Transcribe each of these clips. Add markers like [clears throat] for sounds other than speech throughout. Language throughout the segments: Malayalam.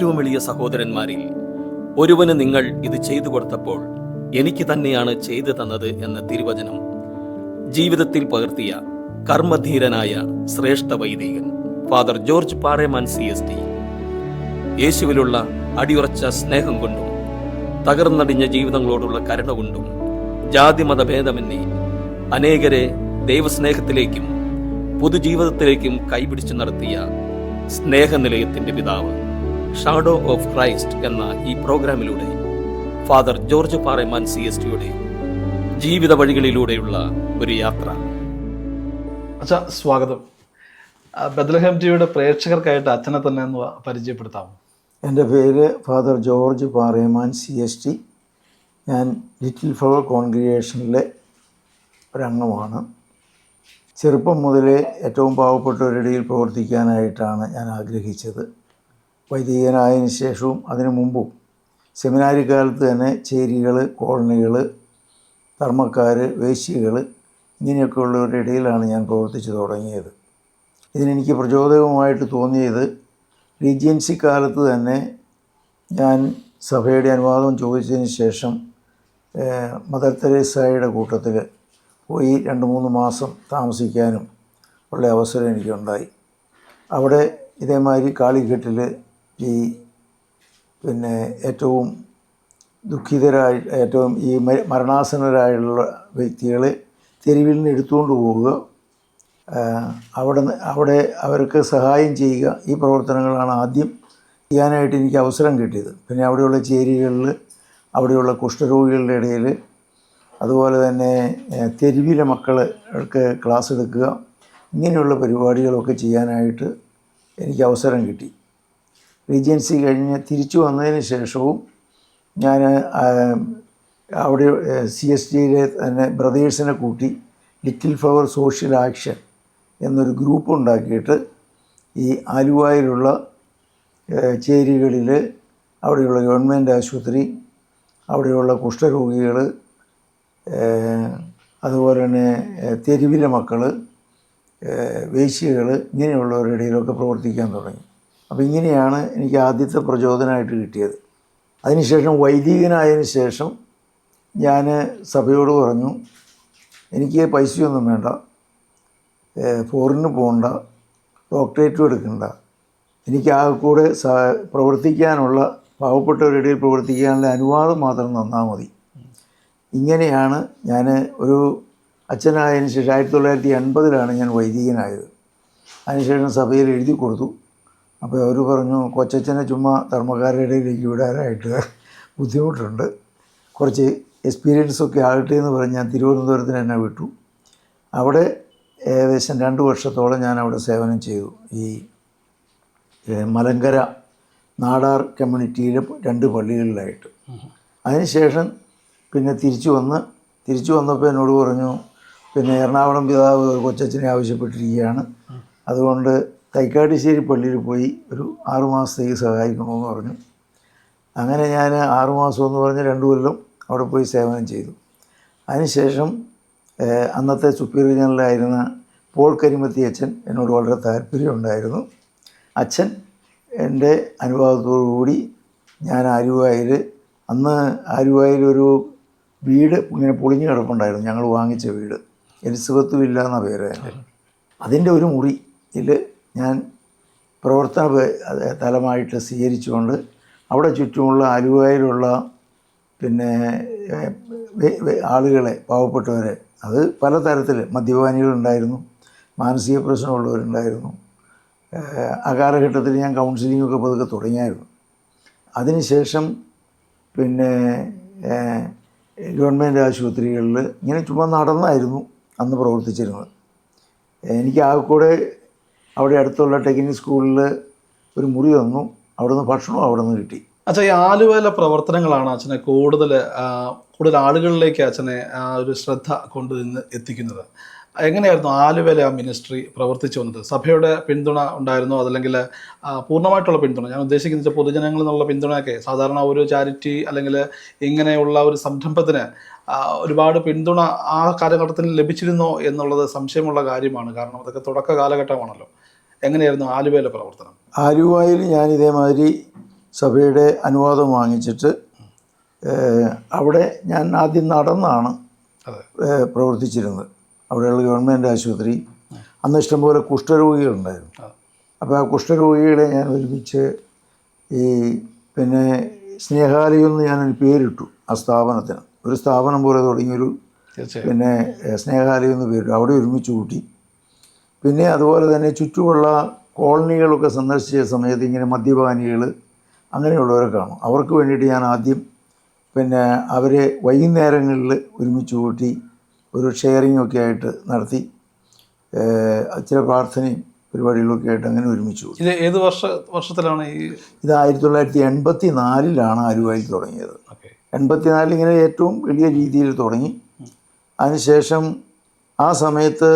ഏറ്റവും എളിയ സഹോദരന്മാരിൽ ഒരുവന് നിങ്ങൾ ഇത് ചെയ്തു കൊടുത്തപ്പോൾ എനിക്ക് തന്നെയാണ് ചെയ്തു തന്നത് എന്ന തിരുവചനം ജീവിതത്തിൽ പകർത്തിയ കർമ്മധീരനായ ശ്രേഷ്ഠ വൈദികൻ father George Pareman C S T. യേശുവിലുള്ള അടിയുറച്ച സ്നേഹം കൊണ്ടും തകർന്നടിഞ്ഞ ജീവിതങ്ങളോടുള്ള കരുണ കൊണ്ടും ജാതിമത മതഭേദമെന്നേ അനേകരെ ദൈവസ്നേഹത്തിലേക്കും പൊതുജീവിതത്തിലേക്കും കൈപിടിച്ചു നടത്തിയ സ്നേഹനിലയത്തിന്റെ പിതാവ്. ഷാഡോ ഓഫ് ക്രൈസ്റ്റ് എന്ന ഈ പ്രോഗ്രാമിലൂടെ father George Pareman C S ടിയുടെ ജീവിത വഴികളിലൂടെയുള്ള ഒരു യാത്ര. അച്ഛാ സ്വാഗതം. ആ, ടിയുടെ പ്രേക്ഷകർക്കായിട്ട് അച്ഛനെ തന്നെ ഒന്ന് പരിചയപ്പെടുത്താം എന്റെ പേര് father George Pareman C S T ഞാൻ ലിറ്റിൽ ഫ്ലവർ കോൺഗ്രിഗേഷനിലെ ഒരംഗമാണ്. ചെറുപ്പം മുതലേ ഏറ്റവും പാവപ്പെട്ടവരിടയിൽ പ്രവർത്തിക്കാനായിട്ടാണ് ഞാൻ ആഗ്രഹിച്ചത്. വൈദികനായതിനു ശേഷവും അതിനു മുമ്പും സെമിനാരി കാലത്ത് തന്നെ ചേരികൾ കോളനികൾ ധർമ്മക്കാർ വേശ്യകൾ ഇങ്ങനെയൊക്കെ ഉള്ളവരുടെ ഇടയിലാണ് ഞാൻ പ്രവർത്തിച്ചു തുടങ്ങിയത്. ഇതിനെനിക്ക് പ്രചോദകമായിട്ട് തോന്നിയത് റീജിയൻസി കാലത്ത് തന്നെ ഞാൻ സഭയുടെ അനുവാദം ചോദിച്ചതിന് ശേഷം മദർ തെരേസായുടെ കൂട്ടത്തിൽ പോയി രണ്ട് മൂന്ന് മാസം താമസിക്കാനും ഉള്ള അവസരം എനിക്കുണ്ടായി. അവിടെ ഇതേമാതിരി കാളിഘട്ടിൽ ഈ പിന്നെ ഏറ്റവും ദുഃഖിതരായി ഏറ്റവും ഈ മരണാസന്നരായുള്ള വ്യക്തികളെ തെരുവിൽ നിന്ന് എടുത്തുകൊണ്ട് പോവുക. അവിടെ അവിടെ അവർക്ക് സഹായം ചെയ്യുക. ഈ പ്രവർത്തനങ്ങളാണ് ആദ്യം ചെയ്യാനായിട്ട് എനിക്ക് അവസരം കിട്ടിയത്. പിന്നെ അവിടെയുള്ള ചേരികളിൽ അവിടെയുള്ള കുഷ്ഠരോഗികളുടെ ഇടയിൽ അതുപോലെ തന്നെ തെരുവിലെ മക്കൾക്ക് ക്ലാസ് എടുക്കുക. ഇങ്ങനെയുള്ള പരിപാടികളൊക്കെ ചെയ്യാനായിട്ട് എനിക്ക് അവസരം കിട്ടി. റീജൻസി കഴിഞ്ഞ് തിരിച്ചു വന്നതിന് ശേഷവും ഞാൻ അവിടെ സി എസ് ടിയിലെ തന്നെ ബ്രദേഴ്സിനെ കൂട്ടി ലിറ്റിൽ ഫ്ലവർ സോഷ്യൽ ആക്ഷൻ എന്നൊരു ഗ്രൂപ്പ് ഉണ്ടാക്കിയിട്ട് ഈ ആലുവായിലുള്ള ചേരികളിൽ അവിടെയുള്ള ഗവൺമെന്റ് ആശുപത്രി അവിടെയുള്ള കുഷ്ഠരോഗികൾ അതുപോലെ തന്നെ തെരുവിലെ മക്കൾ വേശ്യകൾ ഇങ്ങനെയുള്ളവരുടെ ഇടയിലൊക്കെ പ്രവർത്തിക്കാൻ തുടങ്ങി. അപ്പോൾ ഇങ്ങനെയാണ് എനിക്ക് ആദ്യത്തെ പ്രചോദനമായിട്ട് കിട്ടിയത്. അതിനുശേഷം വൈദികനായതിനു ശേഷം ഞാൻ സഭയോട് പറഞ്ഞു എനിക്ക് പൈസയൊന്നും വേണ്ട ഫോറിന് പോകണ്ട ഡോക്ടറേറ്റും എടുക്കണ്ട. എനിക്ക് ആ കൂടെ പ്രവർത്തിക്കാനുള്ള പാവപ്പെട്ടവരുടെ ഇടയിൽ പ്രവർത്തിക്കാനുള്ള അനുവാദം മാത്രം തന്നാൽ മതി. ഇങ്ങനെയാണ് ഞാൻ ഒരു അച്ഛനായതിനു ശേഷം ആയിരത്തി തൊള്ളായിരത്തി എൺപതിലാണ് ഞാൻ വൈദികനായത്. അതിനുശേഷം സഭയിൽ എഴുതി കൊടുത്തു. അപ്പോൾ അവർ പറഞ്ഞു കൊച്ചച്ഛനെ ചുമ്മാ ധർമ്മക്കാരുടെ ഇടയിലേക്ക് വിടാനായിട്ട് ബുദ്ധിമുട്ടുണ്ട്. കുറച്ച് എക്സ്പീരിയൻസ് ഒക്കെ ആകട്ടെ എന്ന് പറഞ്ഞ് ഞാൻ തിരുവനന്തപുരത്തിന് എന്നെ വിട്ടു. അവിടെ ഏകദേശം രണ്ട് വർഷത്തോളം ഞാൻ അവിടെ സേവനം ചെയ്തു. ഈ മലങ്കര നാടാർ കമ്മ്യൂണിറ്റിയിലെ രണ്ട് പള്ളികളിലായിട്ട്. അതിനുശേഷം പിന്നെ തിരിച്ചു വന്ന് തിരിച്ചു വന്നപ്പോൾ എന്നോട് പറഞ്ഞു പിന്നെ എറണാകുളം പിതാവ് കൊച്ചച്ഛനെ ആവശ്യപ്പെട്ടിരിക്കുകയാണ്. അതുകൊണ്ട് തൈക്കാട്ടുശ്ശേരി പള്ളിയിൽ പോയി ഒരു ആറുമാസത്തേക്ക് സഹായിക്കണമെന്ന് പറഞ്ഞു. അങ്ങനെ ഞാൻ ആറുമാസം എന്ന് പറഞ്ഞ് രണ്ട് കൊല്ലം അവിടെ പോയി സേവനം ചെയ്തു. അതിനുശേഷം അന്നത്തെ സുപ്പീരിയർ ജനറലായിരുന്ന പോൾ കരിമത്തി അച്ഛൻ എന്നോട് വളരെ താല്പര്യമുണ്ടായിരുന്നു അച്ഛൻ എന്റെ കൂടി ഞാൻ ആരുവായിൽ അന്ന് ആരുവായിൽ ഒരു വീട് ഇങ്ങനെ പൊളിഞ്ഞു കിടപ്പുണ്ടായിരുന്നു. ഞങ്ങൾ വാങ്ങിച്ച വീട്. എലിസബത്ത് വില്ല എന്ന പേരായിരുന്നു അതിന്റെ ഒരു മുറിയിൽ ഞാൻ പ്രവർത്തന തലമായിട്ട് സ്വീകരിച്ചുകൊണ്ട് അവിടെ ചുറ്റുമുള്ള ആലുവയിലുള്ള പിന്നെ ആളുകളെ പാവപ്പെട്ടവരെ അത് പല പലതരത്തിൽ മദ്യപാനികളുണ്ടായിരുന്നു മാനസിക പ്രശ്നമുള്ളവരുണ്ടായിരുന്നു ആ കാലഘട്ടത്തിൽ ഞാൻ കൗൺസിലിംഗ് ഒക്കെ പതുക്കെ തുടങ്ങിയായിരുന്നു. അതിനുശേഷം പിന്നെ ഗവൺമെന്റ് ആശുപത്രികളിൽ ഇങ്ങനെ ചുമ്മാ നടന്നായിരുന്നു അന്ന് പ്രവർത്തിച്ചിരുന്നത്. എനിക്ക് ആ കൂടെ അവിടെ അടുത്തുള്ള ടെക്നിക് സ്കൂളിൽ ഒരു മുറി തന്നു. അവിടെ നിന്ന് ഭക്ഷണവും അവിടെ നിന്ന് കിട്ടി. അച്ഛാ ഈ ആലുവയിലെ പ്രവർത്തനങ്ങളാണ് അച്ഛനെ കൂടുതൽ കൂടുതൽ ആളുകളിലേക്ക് അച്ഛനെ ആ ഒരു ശ്രദ്ധ കൊണ്ടുവന്ന് എത്തിക്കുന്നത്. എങ്ങനെയായിരുന്നു ആലുവയിലെ ആ മിനിസ്ട്രി പ്രവർത്തിച്ചു വന്നത്? സഭയുടെ പിന്തുണ ഉണ്ടായിരുന്നു? അതല്ലെങ്കിൽ പൂർണമായിട്ടുള്ള പിന്തുണ? ഞാൻ ഉദ്ദേശിക്കുന്നത് പൊതുജനങ്ങളിൽ നിന്നുള്ള പിന്തുണയൊക്കെ സാധാരണ ഒരു ചാരിറ്റി അല്ലെങ്കിൽ ഇങ്ങനെയുള്ള ഒരു സംരംഭത്തിന് ഒരുപാട് പിന്തുണ ആ കാലഘട്ടത്തിൽ ലഭിച്ചിരുന്നോ എന്നുള്ളത് സംശയമുള്ള കാര്യമാണ്. കാരണം അതൊക്കെ തുടക്ക കാലഘട്ടമാണല്ലോ എങ്ങനെയായിരുന്നു ആലുവയിലെ പ്രവർത്തനം? ആലുവയിൽ ഞാൻ ഇതേമാതിരി സഭയുടെ അനുവാദം വാങ്ങിച്ചിട്ട് അവിടെ ഞാൻ ആദ്യം നടന്നാണ് പ്രവർത്തിച്ചിരുന്നത്. അവിടെയുള്ള ഗവൺമെന്റ് ആശുപത്രി. അന്ന് ഇഷ്ടംപോലെ കുഷ്ഠരോഗികളുണ്ടായിരുന്നു. അപ്പോൾ ആ കുഷ്ഠരോഗികളെ ഞാൻ ഒരുമിച്ച് ഈ പിന്നെ സ്നേഹാലയം എന്ന് ഞാനൊരു പേരിട്ടു ആ സ്ഥാപനത്തിന്. ഒരു സ്ഥാപനം പോലെ തുടങ്ങിയൊരു പിന്നെ സ്നേഹാലയം എന്ന് പേരിട്ടു. അവിടെ ഒരുമിച്ച് കൂട്ടി. പിന്നെ അതുപോലെ തന്നെ ചുറ്റുമുള്ള കോളനികളൊക്കെ സന്ദർശിച്ച സമയത്ത് ഇങ്ങനെ മദ്യപാനികൾ അങ്ങനെയുള്ളവരെ കാണും. അവർക്ക് വേണ്ടിയിട്ട് ഞാൻ ആദ്യം പിന്നെ അവരെ വൈകുന്നേരങ്ങളിൽ ഒരുമിച്ച് കൂട്ടി ഒരു ഷെയറിംഗ് ഒക്കെ ആയിട്ട് നടത്തി ചില പ്രാർത്ഥനയും പരിപാടികളൊക്കെ ആയിട്ട് അങ്ങനെ ഒരുമിച്ച് കൂട്ടി. ഇത് ഏത് വർഷ വർഷത്തിലാണ് ഈ ഇത് ആയിരത്തി തൊള്ളായിരത്തി എൺപത്തി നാലിലാണ് അരുവായിൽ തുടങ്ങിയത് എൺപത്തിനാലിൽ ഇങ്ങനെ ഏറ്റവും വലിയ രീതിയിൽ തുടങ്ങി. അതിനുശേഷം ആ സമയത്ത്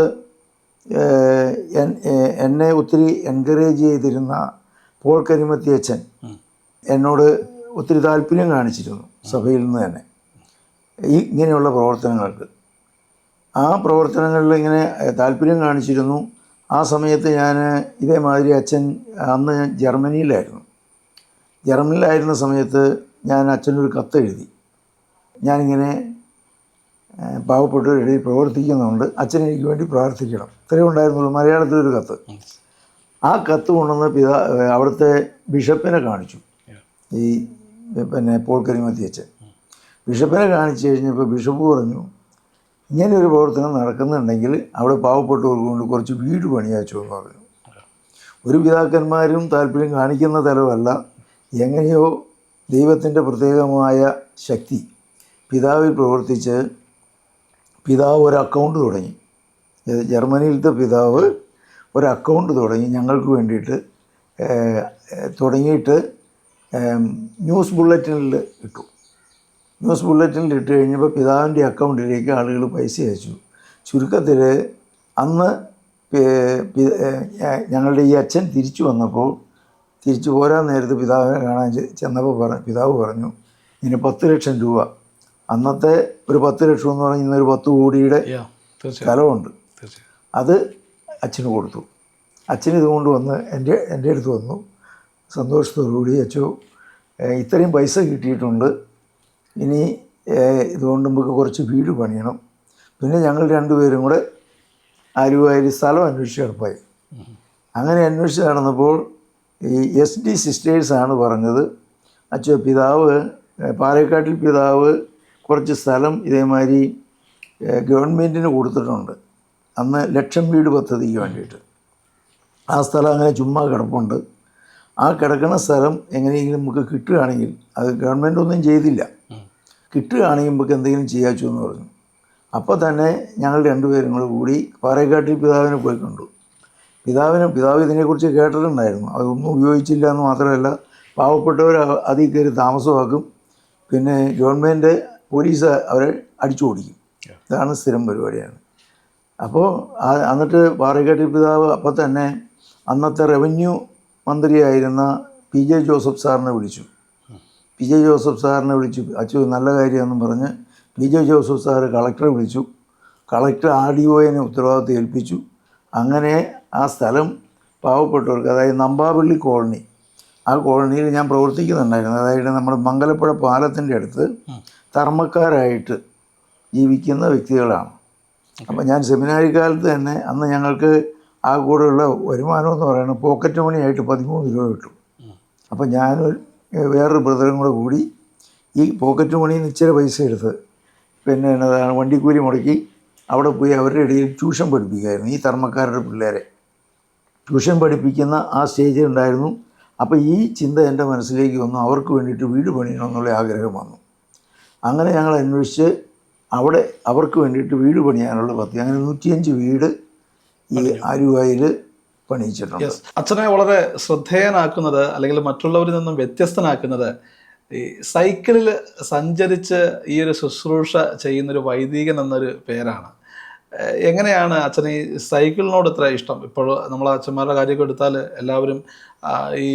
എന്നെ ഒത്തിരി എൻകറേജ് ചെയ്തിരുന്ന പോൾ കരിമത്തി അച്ഛൻ എന്നോട് ഒത്തിരി താല്പര്യം കാണിച്ചിരുന്നു സഭയിൽ നിന്ന് തന്നെ. ഈ ഇങ്ങനെയുള്ള പ്രവർത്തനങ്ങൾക്ക്. ആ പ്രവർത്തനങ്ങളിൽ ഇങ്ങനെ താല്പര്യം കാണിച്ചിരുന്നു. ആ സമയത്ത് ഞാൻ ഇതേമാതിരി അച്ഛൻ അന്ന് ഞാൻ ജർമ്മനിയിലായിരുന്നു. ജർമ്മനിയിലായിരുന്ന സമയത്ത് ഞാൻ അച്ഛനൊരു കത്തെഴുതി. ഞാനിങ്ങനെ പാവപ്പെട്ടവരുടെ പ്രവർത്തിക്കുന്നുണ്ട്. അച്ഛൻ എനിക്ക് വേണ്ടി പ്രാർത്ഥിക്കണം. ഇത്രയും ഉണ്ടായിരുന്നുള്ളൂ. മലയാളത്തിലൊരു കത്ത്. ആ കത്ത് കൊണ്ടുവന്ന് പിതാ അവിടുത്തെ ബിഷപ്പിനെ കാണിച്ചു. ഈ പിന്നെ പോൾ കരിമത്തി അച്ഛൻ ബിഷപ്പിനെ കാണിച്ചു കഴിഞ്ഞപ്പോൾ ബിഷപ്പ് പറഞ്ഞു ഇങ്ങനെ ഒരു പ്രവർത്തനം നടക്കുന്നുണ്ടെങ്കിൽ അവിടെ പാവപ്പെട്ടവർക്ക് കൊണ്ട് കുറച്ച് വീട് പണിയാച്ചു എന്ന് പറഞ്ഞു. ഒരു പിതാക്കന്മാരും താല്പര്യം കാണിക്കുന്ന തലമല്ല എങ്ങനെയോ ദൈവത്തിന്റെ പ്രത്യേകമായ ശക്തി പിതാവിൽ പ്രവർത്തിച്ച് പിതാവ് ഒരു അക്കൗണ്ട് തുടങ്ങി. ജർമ്മനിയിലത്തെ പിതാവ് ഒരു അക്കൗണ്ട് തുടങ്ങി. ഞങ്ങൾക്ക് വേണ്ടിയിട്ട് തുടങ്ങിയിട്ട് ന്യൂസ് ബുള്ളറ്റിനിൽ ഇട്ടു. ന്യൂസ് ബുള്ളറ്റിനിൽ ഇട്ട് കഴിഞ്ഞപ്പോൾ പിതാവിന്റെ അക്കൗണ്ടിലേക്ക് ആളുകൾ പൈസ അയച്ചു. ചുരുക്കത്തിൽ അന്ന് ഞങ്ങളുടെ ഈ അച്ഛൻ തിരിച്ചു വന്നപ്പോൾ തിരിച്ചു പോരാൻ നേരത്ത് പിതാവിനെ കാണാൻ ചെന്നപ്പോൾ പറ പിതാവ് പറഞ്ഞു ഇനി പത്ത് ലക്ഷം രൂപ അന്നത്തെ ഒരു പത്ത് ലക്ഷം എന്ന് പറഞ്ഞാൽ ഇന്നൊരു പത്ത് കോടിയുടെ സ്ഥലമുണ്ട്. അത് അച്ഛന് കൊടുത്തു. അച്ഛൻ ഇതുകൊണ്ട് വന്ന് എന്റെ എന്റെ അടുത്ത് വന്നു. സന്തോഷത്തോടുകൂടി കൂടി ഏഹ് ഇത്രയും പൈസ കിട്ടിയിട്ടുണ്ട്. ഇനി ഇതുകൊണ്ട് നമുക്ക് കുറച്ച് വീട് പണിയണം. പിന്നെ ഞങ്ങൾ രണ്ടുപേരും കൂടെ ആലുവായിൽ സ്ഥലം അന്വേഷിച്ച് കിടപ്പായി. അങ്ങനെ അന്വേഷിച്ച് നടന്നപ്പോൾ ഈ എസ് ഡി സിസ്റ്റേഴ്സാണ് പറഞ്ഞത് അച്ഛോ പിതാവ് പാലക്കാട്ടിൽ പിതാവ് കുറച്ച് സ്ഥലം ഇതേമാതിരി ഗവൺമെന്റിന് കൊടുത്തിട്ടുണ്ട്. അന്ന് ലക്ഷം വീട് പദ്ധതിക്ക് വേണ്ടിയിട്ട്. ആ സ്ഥലം അങ്ങനെ ചുമ്മാ കിടപ്പുണ്ട്. ആ കിടക്കുന്ന സ്ഥലം എങ്ങനെയെങ്കിലും നമുക്ക് കിട്ടുകയാണെങ്കിൽ അത് ഗവൺമെന്റ് ഒന്നും ചെയ്തില്ല. കിട്ടുകയാണെങ്കിൽ നമുക്ക് എന്തെങ്കിലും ചെയ്യാച്ചു എന്ന് പറഞ്ഞു. അപ്പോൾ തന്നെ ഞങ്ങൾ രണ്ടുപേരും കൂടെ കൂടി പാറേക്കാട്ടിൽ പിതാവിനെ പോയി കണ്ടു. പിതാവിന് പിതാവ് ഇതിനെക്കുറിച്ച് കേട്ടിട്ടുണ്ടായിരുന്നു. അതൊന്നും ഉപയോഗിച്ചില്ല എന്ന് മാത്രമല്ല പാവപ്പെട്ടവർ അതിൽ കയറി താമസമാക്കും. പിന്നെ ഗവൺമെന്റ് പോലീസ് അവരെ അടിച്ചു ഓടിക്കും ഇതാണ് സ്ഥിരം പരിപാടിയാണ്. അപ്പോൾ എന്നിട്ട് പാറയ്ക്കാട്ടി പിതാവ് അപ്പോൾ തന്നെ അന്നത്തെ റവന്യൂ മന്ത്രിയായിരുന്ന പി ജെ ജോസഫ് സാറിനെ വിളിച്ചു. പി ജെ ജോസഫ് സാറിനെ വിളിച്ചു. അച്ചു നല്ല കാര്യമെന്നും പറഞ്ഞ് പി ജെ ജോസഫ് സാർ കളക്ടറെ വിളിച്ചു. കളക്ടർ ആർ ഡി ഒനെ ഉത്തരവാദിത്വം ഏൽപ്പിച്ചു. അങ്ങനെ ആ സ്ഥലം പാവപ്പെട്ടവർക്ക് അതായത് നമ്പാപള്ളി കോളനി ആ കോളനിയിൽ ഞാൻ പ്രവർത്തിക്കുന്നുണ്ടായിരുന്നു. അതായത് നമ്മുടെ മംഗലപ്പുഴ പാലത്തിന്റെ അടുത്ത് തർമ്മക്കാരായിട്ട് ജീവിക്കുന്ന വ്യക്തികളാണ്. അപ്പം ഞാൻ സെമിനാരി കാലത്ത് തന്നെ അന്ന് ഞങ്ങൾക്ക് ആ കൂടെയുള്ള വരുമാനം എന്ന് പറയുന്നത് പോക്കറ്റ് മണിയായിട്ട് പതിമൂന്ന് രൂപ കിട്ടും. അപ്പം ഞാൻ വേറൊരു ബ്രദറും കൂടെ കൂടി ഈ പോക്കറ്റ് മണിയിൽ നിന്ന് ഇച്ചിരി പൈസ എടുത്ത് പിന്നെ എന്നതാണ് വണ്ടിക്കൂലി മുടക്കി അവിടെ പോയി അവരുടെ ഇടയിൽ ട്യൂഷൻ പഠിപ്പിക്കുമായിരുന്നു ഈ ധർമ്മക്കാരുടെ പിള്ളേരെ. ട്യൂഷൻ പഠിപ്പിക്കുന്ന ആ സ്റ്റേജിൽ ഉണ്ടായിരുന്നു. അപ്പോൾ ഈ ചിന്ത എന്റെ മനസ്സിലേക്ക് വന്നു. അവർക്ക് വേണ്ടിയിട്ട് വീട് പണിയണമെന്നുള്ള ആഗ്രഹം വന്നു. അങ്ങനെ ഞങ്ങൾ അന്വേഷിച്ച് അവിടെ അവർക്ക് വേണ്ടിയിട്ട് വീട് പണിയാനുള്ള പദ്ധതി. അങ്ങനെ നൂറ്റിയഞ്ച് വീട് ഈ ആരുവായിൽ പണിയിച്ചിട്ടുണ്ട്. അച്ഛനെ വളരെ ശ്രദ്ധേയനാക്കുന്നത് അല്ലെങ്കിൽ മറ്റുള്ളവരിൽ നിന്നും വ്യത്യസ്തനാക്കുന്നത് ഈ സൈക്കിളിൽ സഞ്ചരിച്ച് ഈ ഒരു ശുശ്രൂഷ ചെയ്യുന്നൊരു വൈദികൻ എന്നൊരു പേരാണ്. എങ്ങനെയാണ് അച്ഛന് ഈ സൈക്കിളിനോട് ഇത്ര ഇഷ്ടം? ഇപ്പോൾ നമ്മൾ അച്ഛന്മാരുടെ കാര്യമൊക്കെ എടുത്താൽ എല്ലാവരും ഈ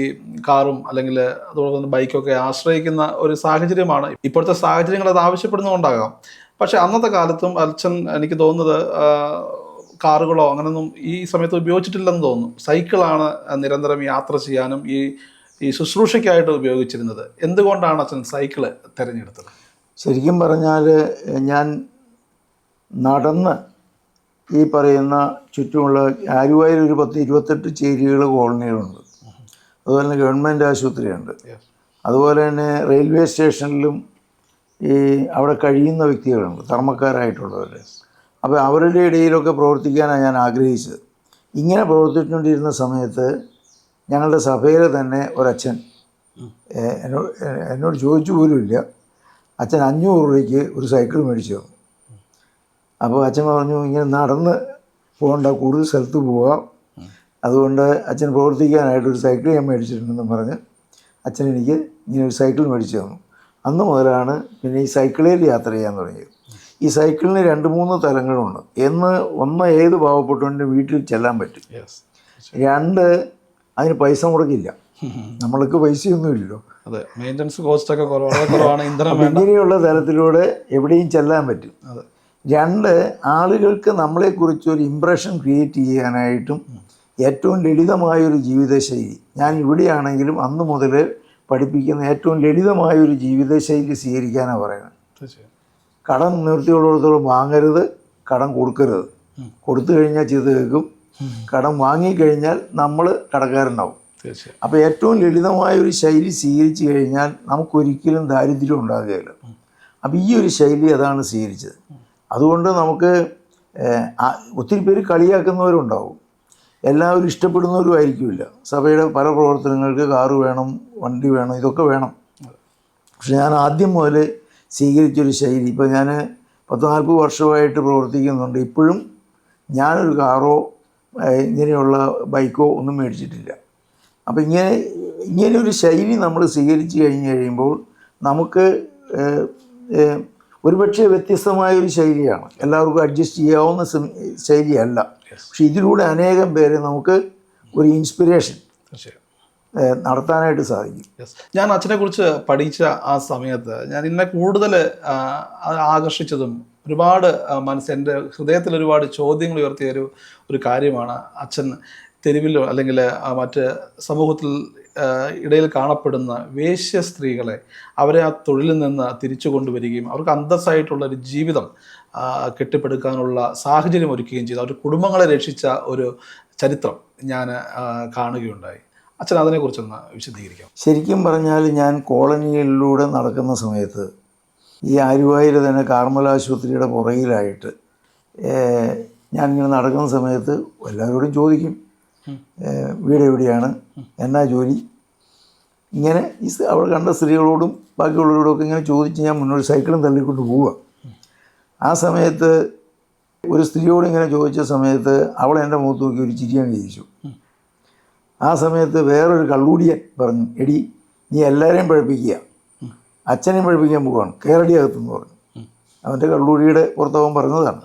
കാറും അല്ലെങ്കിൽ അതുപോലെ തന്നെ ബൈക്കൊക്കെ ആശ്രയിക്കുന്ന ഒരു സാഹചര്യമാണ്. ഇപ്പോഴത്തെ സാഹചര്യങ്ങൾ അത് ആവശ്യപ്പെടുന്നതുകൊണ്ടാകാം. പക്ഷെ അന്നത്തെ കാലത്തും അച്ഛൻ എനിക്ക് തോന്നുന്നത് കാറുകളോ അങ്ങനെയൊന്നും ഈ സമയത്ത് ഉപയോഗിച്ചിട്ടില്ലെന്ന് തോന്നുന്നു. സൈക്കിളാണ് നിരന്തരം യാത്ര ചെയ്യാനും ഈ ഈ ശുശ്രൂഷയ്ക്കായിട്ട് ഉപയോഗിച്ചിരുന്നത്. എന്തുകൊണ്ടാണ് അച്ഛൻ സൈക്കിൾ തിരഞ്ഞെടുത്തത്? ശരിക്കും പറഞ്ഞാൽ ഞാൻ നടന്ന് ഈ പറയുന്ന ചുറ്റുമുള്ള ആരുവായിൽ ഒരു പത്ത് ഇരുപത്തെട്ട് ചേരികൾ കോളനികളുണ്ട്. അതുപോലെ തന്നെ ഗവൺമെന്റ് ആശുപത്രിയുണ്ട്. അതുപോലെ തന്നെ റെയിൽവേ സ്റ്റേഷനിലും ഈ അവിടെ കഴിയുന്ന വ്യക്തികളുണ്ട് ധർമ്മക്കാരായിട്ടുള്ളവർ. അപ്പോൾ അവരുടെ ഇടയിലൊക്കെ പ്രവർത്തിക്കാനാണ് ഞാൻ ആഗ്രഹിച്ചത്. ഇങ്ങനെ പ്രവർത്തിച്ചുകൊണ്ടിരുന്ന സമയത്ത് ഞങ്ങളുടെ സഭയിൽ തന്നെ ഒരച്ഛൻ എന്നോട് എന്നോട് ചോദിച്ചു പോലുമില്ല. അച്ഛൻ അഞ്ഞൂറ് രൂപയ്ക്ക് ഒരു സൈക്കിൾ മേടിച്ചു തന്നു. അപ്പോൾ അച്ഛൻ പറഞ്ഞു ഇങ്ങനെ നടന്ന് പോകണ്ട കൂടുതൽ സ്ഥലത്ത് പോകാം. അതുകൊണ്ട് അച്ഛൻ പ്രവർത്തിക്കാനായിട്ട് ഒരു സൈക്കിൾ ഞാൻ മേടിച്ചിട്ടുണ്ടെന്ന് പറഞ്ഞ് അച്ഛൻ എനിക്ക് ഇങ്ങനെ ഒരു സൈക്കിൾ മേടിച്ചു തന്നു. അന്ന് മുതലാണ് പിന്നെ ഈ സൈക്കിളിൽ യാത്ര ചെയ്യാൻ തുടങ്ങിയത്. ഈ സൈക്കിളിന് രണ്ട് മൂന്ന് തലങ്ങളുണ്ട്. എന്ന് ഒന്ന് ഏത് പാവപ്പെട്ടവന്റെ വീട്ടിൽ ചെല്ലാൻ പറ്റും. രണ്ട് അതിന് പൈസ മുടക്കില്ല. [laughs] നമ്മൾക്ക് പൈസയൊന്നുമില്ലല്ലോ അതെ മെയിന്റനൻസ് കോസ്റ്റ് ഒക്കെ കുറവാണ് ഇന്ധനം ഇങ്ങനെയുള്ള തലത്തിലൂടെ എവിടെയും ചെല്ലാൻ പറ്റും. അതെ. രണ്ട് ആളുകൾക്ക് നമ്മളെക്കുറിച്ച് ഒരു ഇമ്പ്രഷൻ ക്രിയേറ്റ് ചെയ്യാനായിട്ടും ഏറ്റവും ലളിതമായൊരു ജീവിതശൈലി. ഞാൻ ഇവിടെയാണെങ്കിലും അന്ന് മുതൽ പഠിപ്പിക്കുന്ന ഏറ്റവും ലളിതമായൊരു ജീവിതശൈലി സ്വീകരിക്കാനാണ് പറയുന്നത്. കടം നിർത്തിയുള്ളിടത്തോളം വാങ്ങരുത് കടം കൊടുക്കരുത്. കൊടുത്തു കഴിഞ്ഞാൽ ചെയ്ത് കേൾക്കും. കടം വാങ്ങിക്കഴിഞ്ഞാൽ നമ്മൾ കടക്കാരനാവും. തീർച്ചയായും. അപ്പോൾ ഏറ്റവും ലളിതമായ ഒരു ശൈലി സ്വീകരിച്ചു കഴിഞ്ഞാൽ നമുക്കൊരിക്കലും ദാരിദ്ര്യം ഉണ്ടാകുകയില്ല. അപ്പോൾ ഈ ഒരു ശൈലി അതാണ് സ്വീകരിച്ചത്. അതുകൊണ്ട് നമുക്ക് ഒത്തിരി പേര് കളിയാക്കുന്നവരുണ്ടാവും. എല്ലാവരും ഇഷ്ടപ്പെടുന്നവരും ആയിരിക്കില്ല സഭയുടെ പല പ്രവർത്തനങ്ങൾക്ക് കാറ് വേണം വണ്ടി വേണം ഇതൊക്കെ വേണം. പക്ഷെ ഞാൻ ആദ്യം മുതൽ സ്വീകരിച്ചൊരു ശൈലി ഇപ്പോൾ ഞാൻ പത്ത് നാൽപ്പത് വർഷമായിട്ട് പ്രവർത്തിക്കുന്നുണ്ട്. ഇപ്പോഴും ഞാനൊരു കാറോ ഇങ്ങനെയുള്ള ബൈക്കോ ഒന്നും മേടിച്ചിട്ടില്ല. അപ്പോൾ ഇങ്ങനെ ഇങ്ങനെയൊരു ശൈലി നമ്മൾ സ്വീകരിച്ച് കഴിഞ്ഞ് കഴിയുമ്പോൾ നമുക്ക് ഒരുപക്ഷെ വ്യത്യസ്തമായ ഒരു ശൈലിയാണ്. എല്ലാവർക്കും അഡ്ജസ്റ്റ് ചെയ്യാവുന്ന ശൈലിയല്ല. പക്ഷെ ഇതിലൂടെ അനേകം പേരെ നമുക്ക് ഒരു ഇൻസ്പിറേഷൻ നടത്താനായിട്ട് സാധിക്കും. ഞാൻ അച്ഛനെ കുറിച്ച് പഠിച്ച ആ സമയത്ത് ഞാൻ എന്നെ കൂടുതൽ ആകർഷിച്ചതും ഒരുപാട് മനസ്സ് എന്റെ ഹൃദയത്തിൽ ഒരുപാട് ചോദ്യങ്ങൾ ഉയർത്തിയ ഒരു ഒരു കാര്യമാണ് അച്ഛൻ തെരുവിലോ അല്ലെങ്കിൽ മറ്റ് സമൂഹത്തിൽ ഇടയിൽ കാണപ്പെടുന്ന വേശ്യ സ്ത്രീകളെ അവരെ ആ തൊഴിലിൽ നിന്ന് തിരിച്ചു കൊണ്ടുവരികയും അവർക്ക് അന്തസ്സായിട്ടുള്ള ഒരു ജീവിതം കെട്ടിപ്പടുക്കാനുള്ള സാഹചര്യം ഒരുക്കുകയും ചെയ്തു. അവരുടെ കുടുംബങ്ങളെ രക്ഷിച്ച ഒരു ചരിത്രം ഞാൻ കാണുകയുണ്ടായി. അച്ഛൻ അതിനെക്കുറിച്ചൊന്ന് വിശദീകരിക്കാം. ശരിക്കും പറഞ്ഞാൽ ഞാൻ കോളനികളിലൂടെ നടക്കുന്ന സമയത്ത് ഈ ആലുവായിൽ തന്നെ കാർമൽ ആശുപത്രിയുടെ പുറകിലായിട്ട് ഞാനിങ്ങനെ നടക്കുന്ന സമയത്ത് എല്ലാവരോടും ചോദിക്കും. വീട് എവിടെയാണ്? എന്നാ ജോലി? ഇങ്ങനെ ഈ അവൾ കണ്ട സ്ത്രീകളോടും ബാക്കിയുള്ളവരോടും ഒക്കെ ഇങ്ങനെ ചോദിച്ച് ഞാൻ മുന്നോട്ട് സൈക്കിളും തള്ളിക്കൊണ്ട് പോവുക ആ സമയത്ത് ഒരു സ്ത്രീയോട് ഇങ്ങനെ ചോദിച്ച സമയത്ത് അവൾ എന്റെ മുഖത്ത് നോക്കി ഒരു ചിരിയാൻ ചോദിച്ചു. ആ സമയത്ത് വേറൊരു കള്ളൂടിയൻ പറഞ്ഞു എടി നീ എല്ലാവരെയും പഴപ്പിക്കുക. അച്ഛനെയും പഴപ്പിക്കാൻ പോവുകയാണ് കേരടി അകത്തെന്ന് പറഞ്ഞു. അവന്റെ കള്ളൂടിയുടെ പുറത്തവൻ പറഞ്ഞതാണ്.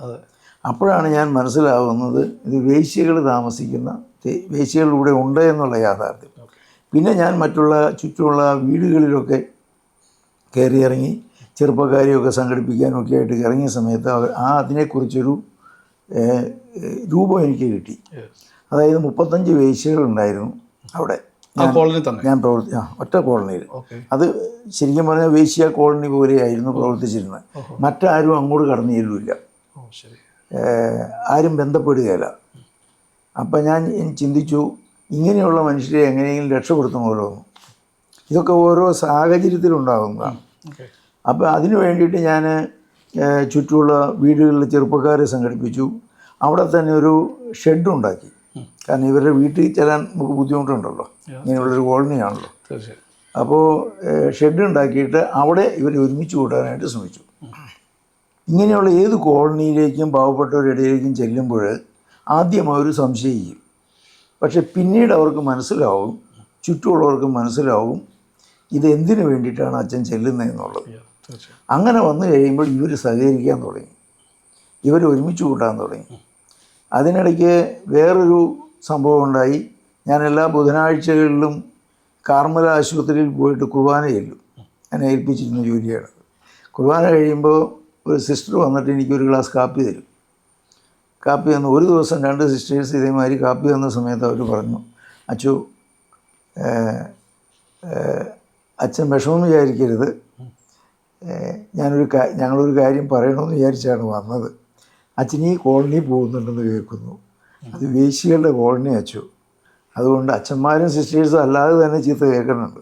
അപ്പോഴാണ് ഞാൻ മനസ്സിലാവുന്നത് ഇത് വേശ്യകൾ താമസിക്കുന്ന വേശ്യകളിലൂടെ ഉണ്ട് എന്നുള്ള യാഥാർത്ഥ്യം. പിന്നെ ഞാൻ മറ്റുള്ള ചുറ്റുമുള്ള വീടുകളിലൊക്കെ കയറി ഇറങ്ങി ചെറുപ്പക്കാരെയൊക്കെ സംഘടിപ്പിക്കാനൊക്കെ ആയിട്ട് ഇറങ്ങിയ സമയത്ത് അവർ ആ അതിനെക്കുറിച്ചൊരു രൂപം എനിക്ക് കിട്ടി. അതായത് മുപ്പത്തഞ്ച് വേശ്യകളുണ്ടായിരുന്നു അവിടെ. ഞാൻ പ്രവർത്തി ആ ഒറ്റ കോളനിയിൽ. അത് ശരിക്കും പറഞ്ഞാൽ വേശ്യ കോളനി പോലെയായിരുന്നു പ്രവർത്തിച്ചിരുന്നത്. മറ്റാരും അങ്ങോട്ട് കടന്നു ശരി. ആരും ബന്ധപ്പെടുകയില്ല. അപ്പം ഞാൻ ചിന്തിച്ചു ഇങ്ങനെയുള്ള മനുഷ്യരെ എങ്ങനെയെങ്കിലും രക്ഷപ്പെടുത്തണമല്ലോ. ഇതൊക്കെ ഓരോ സാഹചര്യത്തിലുണ്ടാകുന്നതാണ് അപ്പം അപ്പോൾ അതിന് വേണ്ടിയിട്ട് ഞാൻ ചുറ്റുമുള്ള വീടുകളിൽ ചെറുപ്പക്കാരെ സംഘടിപ്പിച്ചു. അവിടെ തന്നെ ഒരു ഷെഡ് ഉണ്ടാക്കി. കാരണം ഇവരുടെ വീട്ടിൽ ചെല്ലാൻ നമുക്ക് ബുദ്ധിമുട്ടുണ്ടല്ലോ. ഇങ്ങനെയുള്ളൊരു കോളനിയാണല്ലോ അപ്പോൾ ഷെഡ് ഉണ്ടാക്കിയിട്ട് അവിടെ ഇവരെ ഒരുമിച്ച് കൂട്ടാനായിട്ട് ശ്രമിച്ചു. ഇങ്ങനെയുള്ള ഏത് കോളനിയിലേക്കും പാവപ്പെട്ടവരുടെ ഇടയിലേക്കും ചെല്ലുമ്പോൾ ആദ്യം അവർ സംശയിക്കും പക്ഷെ പിന്നീട് അവർക്ക് മനസ്സിലാവും ചുറ്റുമുള്ളവർക്ക് മനസ്സിലാവും ഇത് എന്തിനു വേണ്ടിയിട്ടാണ് അച്ഛൻ ചെല്ലുന്നതെന്നുള്ളത് എന്നുള്ളത്. അങ്ങനെ വന്നു കഴിയുമ്പോൾ ഇവർ സഹകരിക്കാൻ തുടങ്ങി. ഇവർ ഒരുമിച്ച് കൂട്ടാൻ തുടങ്ങി. അതിനിടയ്ക്ക് വേറൊരു സംഭവം ഉണ്ടായി. ഞാൻ എല്ലാ ബുധനാഴ്ചകളിലും കാർമല ആശുപത്രിയിൽ പോയിട്ട് കുർബാന ചെല്ലും എന്നെ ഏൽപ്പിച്ചിരുന്ന ജോലിയാണ്. കുർബാന കഴിയുമ്പോൾ ഒരു സിസ്റ്റർ വന്നിട്ട് എനിക്കൊരു ഗ്ലാസ് കാപ്പി തരും. കാപ്പി തന്നു. ഒരു ദിവസം രണ്ട് സിസ്റ്റേഴ്സ് ഇതേമാതിരി കാപ്പി തന്ന സമയത്ത് അവർ പറഞ്ഞു അച്ചു അച്ഛൻ വിഷമം വിചാരിക്കരുത്. ഞാനൊരു ഞങ്ങളൊരു കാര്യം പറയണമെന്ന് വിചാരിച്ചാണ് വന്നത്. അച്ഛൻ ഈ കോളനി പോകുന്നുണ്ടെന്ന് കേൾക്കുന്നു. അത് വേശികളുടെ കോളനി അച്ചു. അതുകൊണ്ട് അച്ഛന്മാരും സിസ്റ്റേഴ്സും അല്ലാതെ തന്നെ ചീത്ത കേൾക്കുന്നുണ്ട്.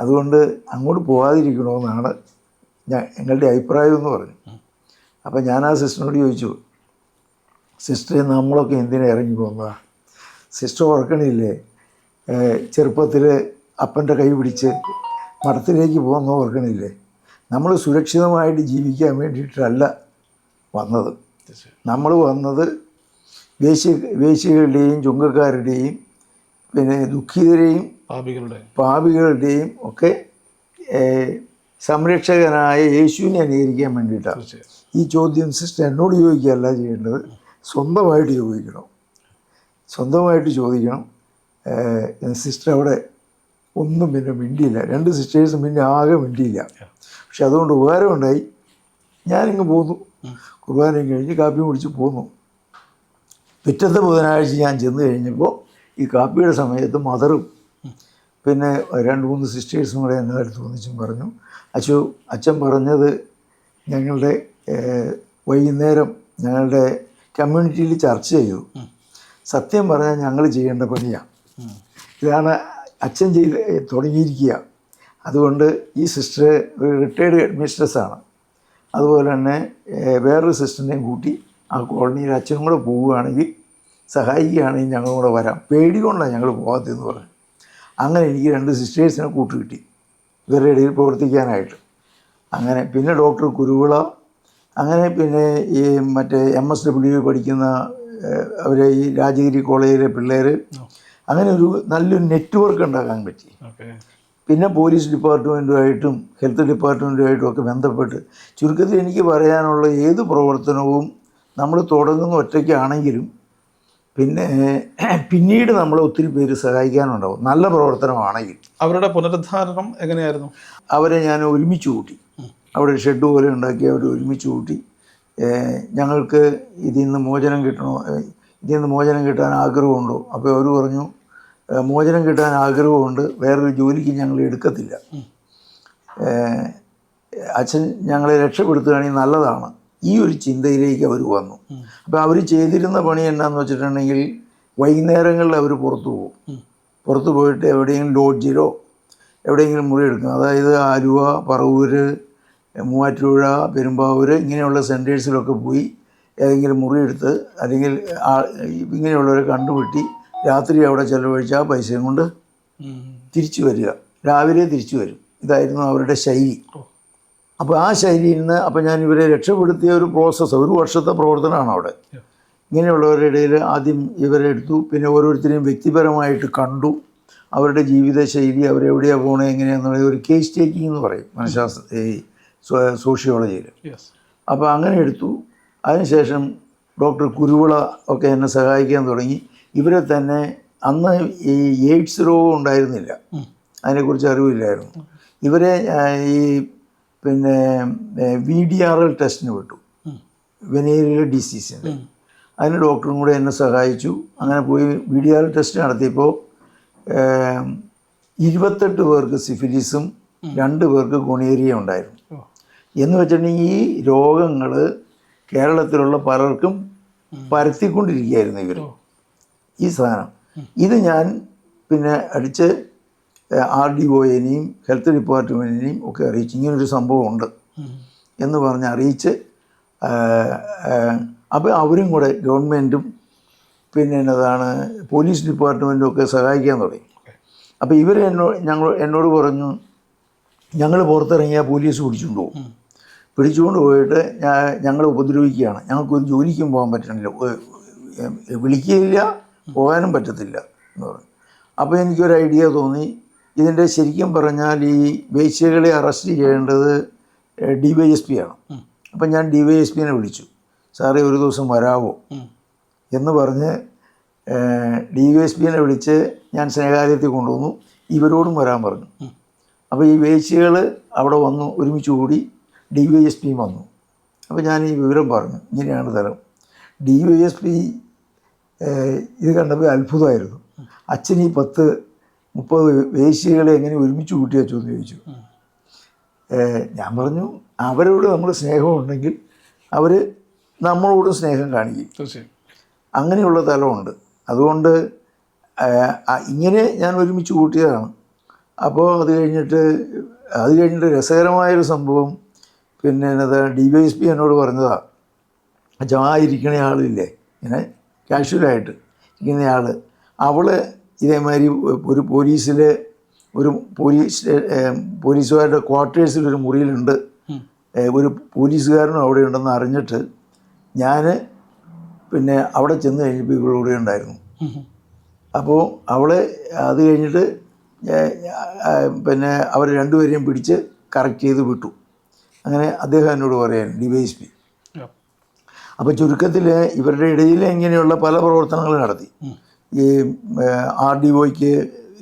അതുകൊണ്ട് അങ്ങോട്ട് പോകാതിരിക്കണമെന്നാണ് ഞാൻ ഞങ്ങളുടെ അഭിപ്രായം എന്ന് പറഞ്ഞു. അപ്പം ഞാൻ ആ സിസ്റ്ററിനോട് ചോദിച്ചു സിസ്റ്റർ നമ്മളൊക്കെ എന്തിനാ ഇറങ്ങി പോകുന്നതാ സിസ്റ്റർ ഓർക്കണില്ലേ ചെറുപ്പത്തിൽ അപ്പന്റെ കൈ പിടിച്ച് മഠത്തിലേക്ക് പോകുന്ന ഓർക്കണില്ലേ നമ്മൾ സുരക്ഷിതമായിട്ട് ജീവിക്കാൻ വേണ്ടിയിട്ടല്ല വന്നത്. നമ്മൾ വന്നത് വേശ്യ വേശ്യകളുടെയും ചുങ്കക്കാരുടെയും പിന്നെ ദുഃഖിതരെയും പാപികളുടെ പാപികളുടെയും ഒക്കെ സംരക്ഷകനായ യേശുവിനെ അനുകരിക്കാൻ വേണ്ടിയിട്ടാണ്. ഈ ചോദ്യം സിസ്റ്റർ എന്നോട് ചോദിക്കുകയല്ല ചെയ്യേണ്ടത്. സ്വന്തമായിട്ട് ചോദിക്കണം. സ്വന്തമായിട്ട് ചോദിക്കണം. സിസ്റ്റർ അവിടെ ഒന്നും പിന്നെ മിണ്ടിയില്ല. രണ്ട് സിസ്റ്റേഴ്സും പിന്നെ ആകെ മിണ്ടിയില്ല. പക്ഷെ അതുകൊണ്ട് ഉപകാരമുണ്ടായി. ഞാനിങ്ങ് പോന്നു. കുർബാനയും കഴിഞ്ഞ് കാപ്പി കുടിച്ച് പോന്നു. പിറ്റത്തെ ബുധനാഴ്ച ഞാൻ ചെന്ന് കഴിഞ്ഞപ്പോൾ ഈ കാപ്പിയുടെ സമയത്ത് മദറും പിന്നെ രണ്ട് മൂന്ന് സിസ്റ്റേഴ്സും കൂടെ എന്നെ അടുത്ത് ഒന്നിച്ചും പറഞ്ഞു അച്ചു അച്ഛൻ പറഞ്ഞത് ഞങ്ങളുടെ വൈകുന്നേരം ഞങ്ങളുടെ കമ്മ്യൂണിറ്റിയിൽ ചർച്ച ചെയ്തു സത്യം പറഞ്ഞാൽ ഞങ്ങൾ ചെയ്യേണ്ട പണിയാണ് ഇതാണ് അച്ഛൻ ചെയ്ത് തുടങ്ങിയിരിക്കുക. അതുകൊണ്ട് ഈ സിസ്റ്റർ ഒരു റിട്ടയർഡ് അഡ്മിനിസ്ട്രേഴ്സാണ് അതുപോലെ തന്നെ വേറൊരു സിസ്റ്ററിനെയും കൂട്ടി ആ കോളനിയിൽ അച്ഛനും കൂടെ പോവുകയാണെങ്കിൽ സഹായിക്കുകയാണെങ്കിൽ ഞങ്ങളും കൂടെ വരാം. പേടി കൊണ്ടാണ് ഞങ്ങൾ പോകാത്തതെന്ന് പറഞ്ഞു. അങ്ങനെ എനിക്ക് രണ്ട് സിസ്റ്റേഴ്സിനെ കൂട്ടുകിട്ടി. ഇവരുടെ ഇടയിൽ പ്രവർത്തിക്കാനായിട്ട്. അങ്ങനെ പിന്നെ ഡോക്ടർ കുരുവിള അങ്ങനെ പിന്നെ ഈ മറ്റേ എം എസ് ഡബ്ല്യു പഠിക്കുന്ന അവരെ ഈ രാജഗിരി കോളേജിലെ പിള്ളേർ അങ്ങനെ ഒരു നല്ലൊരു നെറ്റ്വർക്ക് ഉണ്ടാക്കാൻ പറ്റി. പിന്നെ പോലീസ് ഡിപ്പാർട്ട്മെന്റുമായിട്ടും ഹെൽത്ത് ഡിപ്പാർട്ട്മെന്റുമായിട്ടും ഒക്കെ ബന്ധപ്പെട്ട് ചുരുക്കത്തിൽ എനിക്ക് പറയാനുള്ള ഏത് പ്രവർത്തനവും നമ്മൾ തുടങ്ങുന്ന ഒറ്റയ്ക്കാണെങ്കിലും പിന്നെ [clears throat] പിന്നീട് നമ്മൾ ഒത്തിരി പേര് സഹായിക്കാനുണ്ടാവും. നല്ല പ്രവർത്തനമാണെങ്കിൽ. അവരുടെ പുനരുദ്ധാരണം എങ്ങനെയായിരുന്നു? അവരെ ഞാൻ ഒരുമിച്ച് കൂട്ടി. അവിടെ ഷെഡ് പോലെ ഉണ്ടാക്കി അവർ ഒരുമിച്ച് കൂട്ടി. ഞങ്ങൾക്ക് ഇതിൽ നിന്ന് മോചനം കിട്ടണോ? ഇതിൽ നിന്ന് മോചനം കിട്ടാൻ ആഗ്രഹമുണ്ടോ? അപ്പോൾ അവർ പറഞ്ഞു മോചനം കിട്ടാൻ ആഗ്രഹമുണ്ട്. വേറൊരു ജോലിക്ക് ഞങ്ങൾ എടുക്കത്തില്ല. അച്ഛൻ ഞങ്ങളെ രക്ഷപ്പെടുത്തുകയാണെങ്കിൽ നല്ലതാണ്. ഈ ഒരു ചിന്തയിലേക്ക് അവർ വന്നു. അപ്പോൾ അവർ ചെയ്തിരുന്ന പണി എന്നാന്ന് വെച്ചിട്ടുണ്ടെങ്കിൽ വൈകുന്നേരങ്ങളിൽ അവർ പുറത്തു പോകും. പുറത്തു പോയിട്ട് എവിടെയെങ്കിലും ലോഡ്ജിലോ എവിടെയെങ്കിലും മുറി എടുക്കും. അതായത് ആലുവ പറവൂര് മൂവാറ്റുപുഴ പെരുമ്പാവൂർ ഇങ്ങനെയുള്ള സെന്റേഴ്സിലൊക്കെ പോയി ഏതെങ്കിലും മുറി എടുത്ത് അല്ലെങ്കിൽ ഇങ്ങനെയുള്ളവരെ കണ്ടുപിട്ടി രാത്രി അവിടെ ചെലവഴിച്ചാൽ ആ പൈസയും കൊണ്ട് തിരിച്ചു വരിക. രാവിലെ തിരിച്ചു വരും. ഇതായിരുന്നു അവരുടെ ശൈലി. അപ്പോൾ ആ ശൈലിയിൽ നിന്ന് അപ്പോൾ ഞാൻ ഇവരെ രക്ഷപ്പെടുത്തിയ ഒരു പ്രോസസ്സ് ഒരു വർഷത്തെ പ്രവർത്തനമാണ് അവിടെ. ഇങ്ങനെയുള്ളവരുടെ ഇടയിൽ ആദ്യം ഇവരെ എടുത്തു. പിന്നെ ഓരോരുത്തരെയും വ്യക്തിപരമായിട്ട് കണ്ടു. അവരുടെ ജീവിതശൈലി അവരെവിടെയാണ് പോകണത് എങ്ങനെയാണെന്നുള്ളത് ഒരു കേസ് ടേക്കിംഗ് എന്ന് പറയും മനഃശാസ്ത്ര ഈ സോഷ്യോളജിയിൽ. അപ്പോൾ അങ്ങനെ എടുത്തു. അതിനുശേഷം ഡോക്ടർ കുരുവിള ഒക്കെ എന്നെ സഹായിക്കാൻ തുടങ്ങി. ഇവരെ തന്നെ അന്ന് ഈ എയ്ഡ്സ് രോഗം ഉണ്ടായിരുന്നില്ല. അതിനെക്കുറിച്ച് അറിവില്ലായിരുന്നു. ഇവരെ ഈ പിന്നെ വി ഡി ആർ എൽ ടെസ്റ്റിന് വിട്ടു. വെനേരിയൽ ഡിസീസിന്റെ അതിന് ഡോക്ടറും കൂടെ എന്നെ സഹായിച്ചു. അങ്ങനെ പോയി V D R L test നടത്തിയപ്പോൾ ഇരുപത്തെട്ട് പേർക്ക് സിഫിലിസും രണ്ട് പേർക്ക് ഗുണേരിയ ഉണ്ടായിരുന്നു. എന്ന് വെച്ചിട്ടുണ്ടെങ്കിൽ ഈ രോഗങ്ങൾ കേരളത്തിലുള്ള പലർക്കും പരത്തിക്കൊണ്ടിരിക്കുകയായിരുന്നു ഇവർ ഈ സാധനം. ഇത് ഞാൻ പിന്നെ അടിച്ച് ആർ ഡി ഒയെയും ഹെൽത്ത് ഡിപ്പാർട്ട്മെന്റിനെയും ഒക്കെ അറിയിച്ചു ഇങ്ങനൊരു സംഭവമുണ്ട് എന്ന് പറഞ്ഞ് അറിയിച്ച് അപ്പോൾ അവരും കൂടെ ഗവൺമെന്റും പിന്നെ എന്നതാണ് പോലീസ് ഡിപ്പാർട്ട്മെന്റും ഒക്കെ സഹായിക്കാൻ തുടങ്ങി. അപ്പോൾ ഇവർ എന്നോട് ഞങ്ങൾ എന്നോട് പറഞ്ഞു ഞങ്ങൾ പുറത്തിറങ്ങിയാൽ പോലീസ് പിടിച്ചുകൊണ്ട് പോകും. പിടിച്ചുകൊണ്ട് പോയിട്ട് ഞങ്ങളെ ഉപദ്രവിക്കുകയാണ്. ഞങ്ങൾക്കൊരു ജോലിക്കും പോകാൻ പറ്റണില്ല. വിളിക്കുകയില്ല പോകാനും പറ്റത്തില്ല എന്ന് പറഞ്ഞു. അപ്പോൾ എനിക്കൊരു ഐഡിയ തോന്നി ഇതിന്റെ ശരിക്കും പറഞ്ഞാൽ ഈ വേശ്യകളെ അറസ്റ്റ് ചെയ്യേണ്ടത് ഡി വൈ എസ് പി ആണ്. അപ്പം ഞാൻ ഡി വൈ എസ് പിനെ വിളിച്ചു. സാറേ ഒരു ദിവസം വരാവോ? എന്ന് പറഞ്ഞ് ഡി വൈ എസ് പിനെ വിളിച്ച് ഞാൻ സ്നേഹാലയത്തിൽ കൊണ്ടുവന്നു. ഇവരോടും വരാൻ പറഞ്ഞു. അപ്പോൾ ഈ വേശ്യകൾ അവിടെ വന്നു ഒരുമിച്ച് കൂടി ഡി വൈ എസ് പിയും വന്നു. അപ്പോൾ ഞാൻ ഈ വിവരം പറഞ്ഞു. ഇങ്ങനെയാണ് തരം. ഡി വൈ എസ് പി ഇത് കണ്ടപ്പോൾ അത്ഭുതമായിരുന്നു. അച്ഛൻ ഈ പത്ത് മുപ്പത് വേശ്യകളെ എങ്ങനെ ഒരുമിച്ച് കൂട്ടി വെച്ചു എന്ന് ചോദിച്ചു ഞാൻ പറഞ്ഞു അവരോട് നമ്മൾ സ്നേഹമുണ്ടെങ്കിൽ അവർ നമ്മളോട് സ്നേഹം കാണിക്കും. തീർച്ചയായും. അങ്ങനെയുള്ള തലമുണ്ട്. അതുകൊണ്ട് ഇങ്ങനെ ഞാൻ ഒരുമിച്ച് കൂട്ടിയതാണ്. അപ്പോൾ അത് കഴിഞ്ഞിട്ട് അത് കഴിഞ്ഞിട്ട് രസകരമായൊരു സംഭവം പിന്നെ എന്നത് ഡി വൈ എസ് പി എന്നോട് പറഞ്ഞതാണ് അച്ഛാ ഇരിക്കണ ആളില്ലേ ഇങ്ങനെ കാഷ്വലായിട്ട് ഇരിക്കുന്ന ആൾ അവൾ ഇതേമാതിരി ഒരു പോലീസിലെ ഒരു പോലീസ് പോലീസുകാരുടെ ക്വാർട്ടേഴ്സിൽ ഒരു മുറിയിലുണ്ട്. ഒരു പോലീസുകാരനും അവിടെ ഉണ്ടെന്ന് അറിഞ്ഞിട്ട് ഞാൻ പിന്നെ അവിടെ ചെന്ന് കഴിഞ്ഞപ്പോൾ ഇവളൂടെ ഉണ്ടായിരുന്നു. അപ്പോൾ അവളെ അത് കഴിഞ്ഞിട്ട് പിന്നെ അവർ രണ്ടുപേരെയും പിടിച്ച് കറക്റ്റ് ചെയ്ത് വിട്ടു. അങ്ങനെ അദ്ദേഹം എന്നോട് പറയാൻ ഡി വൈ എസ് പി അപ്പോൾ ചുരുക്കത്തിൽ ഇവരുടെ ഇടയിൽ ഇങ്ങനെയുള്ള പല പ്രവർത്തനങ്ങൾ നടത്തി. ഈ ആർ ഡി ഒയ്ക്ക്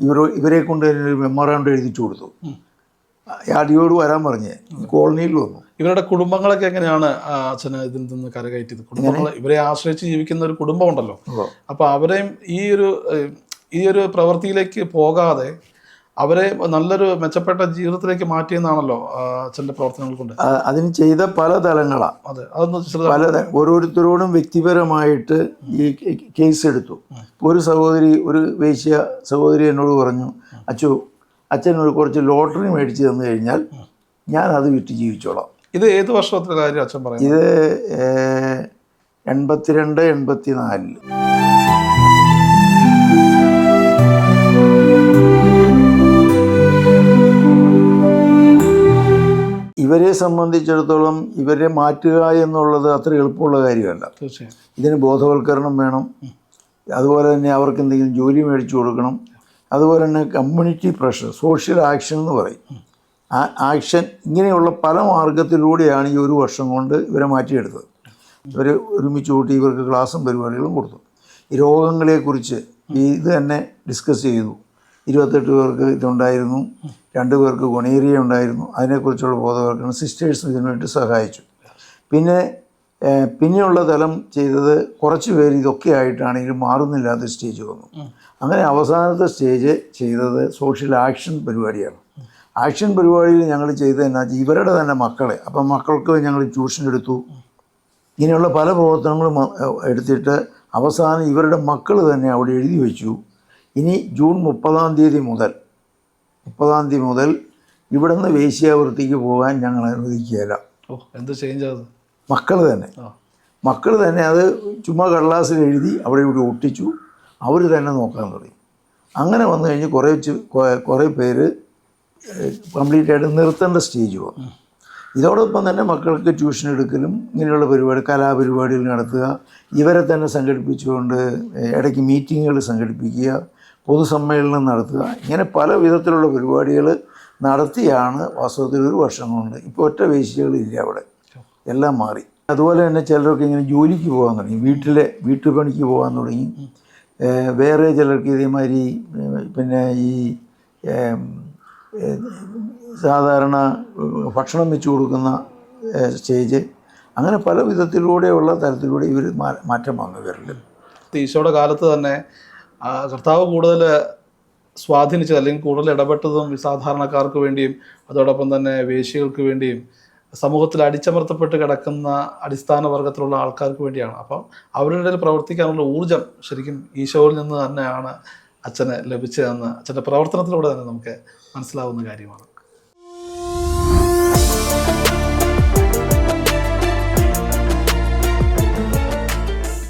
ഇവർ ഇവരെ കൊണ്ട് തന്നെ ഒരു മെമ്മോറാണ്ടം എഴുതിച്ചു കൊടുത്തു. ആർ ഡി ഒയോട് വരാൻ പറഞ്ഞ്. കോളനിയിൽ വന്നു. ഇവരുടെ കുടുംബങ്ങളൊക്കെ എങ്ങനെയാണ് അച്ഛന് ഇതിൽ നിന്ന് കരകയറ്റിയത്? കുടുംബങ്ങൾ ഇവരെ ആശ്രയിച്ച് ജീവിക്കുന്ന ഒരു കുടുംബമുണ്ടല്ലോ. അപ്പോൾ. അവരെയും ഈ ഒരു ഈ ഒരു പ്രവൃത്തിയിലേക്ക് പോകാതെ അവരെ നല്ലൊരു മെച്ചപ്പെട്ട ജീവിതത്തിലേക്ക് മാറ്റിയെന്നാണല്ലോ അച്ഛന്റെ അച്ഛന്റെ പ്രവർത്തനങ്ങൾ കൊണ്ട് അതിന് ചെയ്ത പല തലങ്ങളാണ് അതെ അതൊന്ന് പല ഓരോരുത്തരോടും വ്യക്തിപരമായിട്ട് ഈ കേസ് എടുത്തു ഒരു സഹോദരി ഒരു വേശ്യ സഹോദരി എന്നോട് പറഞ്ഞു അച്ചു അച്ഛനോട് കുറച്ച് ലോട്ടറി മേടിച്ച് തന്നു കഴിഞ്ഞാൽ ഞാൻ അത് വിറ്റ് ജീവിച്ചോളാം. ഇത് ഏത് വർഷത്തിലെ കാര്യം അച്ഛൻ പറയുന്നത്? ഇത് എൺപത്തിരണ്ട് എൺപത്തി ഇവരെ സംബന്ധിച്ചിടത്തോളം ഇവരെ മാറ്റുക എന്നുള്ളത് അത്ര എളുപ്പമുള്ള കാര്യമല്ല. തീർച്ചയായും. ഇതിന് ബോധവൽക്കരണം വേണം. അതുപോലെ തന്നെ അവർക്ക് എന്തെങ്കിലും ജോലി മേടിച്ചു കൊടുക്കണം. അതുപോലെ തന്നെ കമ്മ്യൂണിറ്റി പ്രഷർ സോഷ്യൽ ആക്ഷൻ എന്ന് പറയും. ആ ആക്ഷൻ ഇങ്ങനെയുള്ള പല മാർഗത്തിലൂടെയാണ് ഈ ഒരു വർഷം കൊണ്ട് ഇവരെ മാറ്റിയെടുത്തത്. ഇവർ ഒരുമിച്ച് കൂട്ടി ഇവർക്ക് ക്ലാസും പരിപാടികളും കൊടുത്തു. ഈ രോഗങ്ങളെക്കുറിച്ച് ഇത് തന്നെ ഡിസ്കസ് ചെയ്തു. ഇരുപത്തെട്ട് പേർക്ക് ഇതുണ്ടായിരുന്നു. രണ്ട് പേർക്ക് ഗുണീരിയ ഉണ്ടായിരുന്നു. അതിനെക്കുറിച്ചുള്ള ബോധവൽക്കരണം സിസ്റ്റേഴ്സ് ഇതിനുവേണ്ടി സഹായിച്ചു. പിന്നെ പിന്നെയുള്ള തലം ചെയ്തത് കുറച്ച് പേര് ഇതൊക്കെ ആയിട്ടാണെങ്കിലും മാറുന്നില്ലാത്ത സ്റ്റേജ് വന്നു. അങ്ങനെ അവസാനത്തെ സ്റ്റേജ് ചെയ്തത് സോഷ്യൽ ആക്ഷൻ പരിപാടിയാണ്. ആക്ഷൻ പരിപാടിയിൽ ഞങ്ങൾ ചെയ്തത് എന്നാ ഇവരുടെ തന്നെ മക്കളെ. അപ്പം മക്കൾക്ക് ഞങ്ങൾ ട്യൂഷൻ എടുത്തു. ഇങ്ങനെയുള്ള പല പ്രവർത്തനങ്ങളും എടുത്തിട്ട് അവസാനം ഇവരുടെ മക്കൾ തന്നെ അവിടെ എഴുതി വെച്ചു. ഇനി ജൂൺ മുപ്പതാം തീയതി മുതൽ മുപ്പതാം തീയതി മുതൽ ഇവിടുന്ന് വേശ്യാവൃത്തിക്ക് പോകാൻ ഞങ്ങൾ അനുവദിക്കുകയില്ല. ഓ എന്ത് ചേഞ്ച് അത് മക്കൾ തന്നെ. മക്കൾ തന്നെ അത് ചുമ്മാ കടലാസിൽ എഴുതി അവിടെ ഇവിടെ ഒട്ടിച്ചു. അവർ തന്നെ നോക്കാൻ തുടങ്ങി. അങ്ങനെ വന്നു കഴിഞ്ഞ് കുറേ കുറേ പേര് കംപ്ലീറ്റ് ആയിട്ട് നിർത്തേണ്ട സ്റ്റേജ് വന്നു. ഇതോടൊപ്പം തന്നെ മക്കൾക്ക് ട്യൂഷൻ എടുക്കലും ഇങ്ങനെയുള്ള പരിപാടി കലാപരിപാടികൾ നടത്തുക. ഇവരെ തന്നെ സംഘടിപ്പിച്ചുകൊണ്ട് ഇടയ്ക്ക് മീറ്റിങ്ങുകൾ സംഘടിപ്പിക്കുക. പൊതുസമ്മേളനം നടത്തുക. ഇങ്ങനെ പല വിധത്തിലുള്ള പരിപാടികൾ നടത്തിയാണ് വാസ്തവത്തിൽ ഒരു വർഷം കൊണ്ട്. ഇപ്പോൾ ഒറ്റ വേശികളില്ല അവിടെ. എല്ലാം മാറി. അതുപോലെ തന്നെ ചിലരൊക്കെ ഇങ്ങനെ ജോലിക്ക് പോകാൻ തുടങ്ങി. വീട്ടിലെ വീട്ടുപണിക്ക് പോകാൻ തുടങ്ങി. വേറെ ചിലർക്ക് ഇതേമാതിരി പിന്നെ ഈ സാധാരണ ഭക്ഷണം വെച്ച് കൊടുക്കുന്ന സ്റ്റേജ്. അങ്ങനെ പല വിധത്തിലൂടെയുള്ള തരത്തിലൂടെ ഇവർ മാറ്റം വന്നു ഇവരിൽ ഈശോയുടെ കാലത്ത് തന്നെ കർത്താവ് കൂടുതൽ സ്വാധീനിച്ചത് അല്ലെങ്കിൽ കൂടുതൽ ഇടപെട്ടതും സാധാരണക്കാർക്ക് വേണ്ടിയും അതോടൊപ്പം തന്നെ വേശികൾക്ക് വേണ്ടിയും സമൂഹത്തിൽ അടിച്ചമർത്തപ്പെട്ട് കിടക്കുന്ന അടിസ്ഥാന വർഗത്തിലുള്ള ആൾക്കാർക്ക് വേണ്ടിയാണ്. അപ്പം അവരുടെ ഇടയിൽ പ്രവർത്തിക്കാനുള്ള ഊർജം ശരിക്കും ഈശോയിൽ നിന്ന് തന്നെയാണ് അച്ഛന് ലഭിച്ചതെന്ന് അച്ഛന്റെ പ്രവർത്തനത്തിലൂടെ തന്നെ നമുക്ക് മനസ്സിലാവുന്ന കാര്യമാണ്.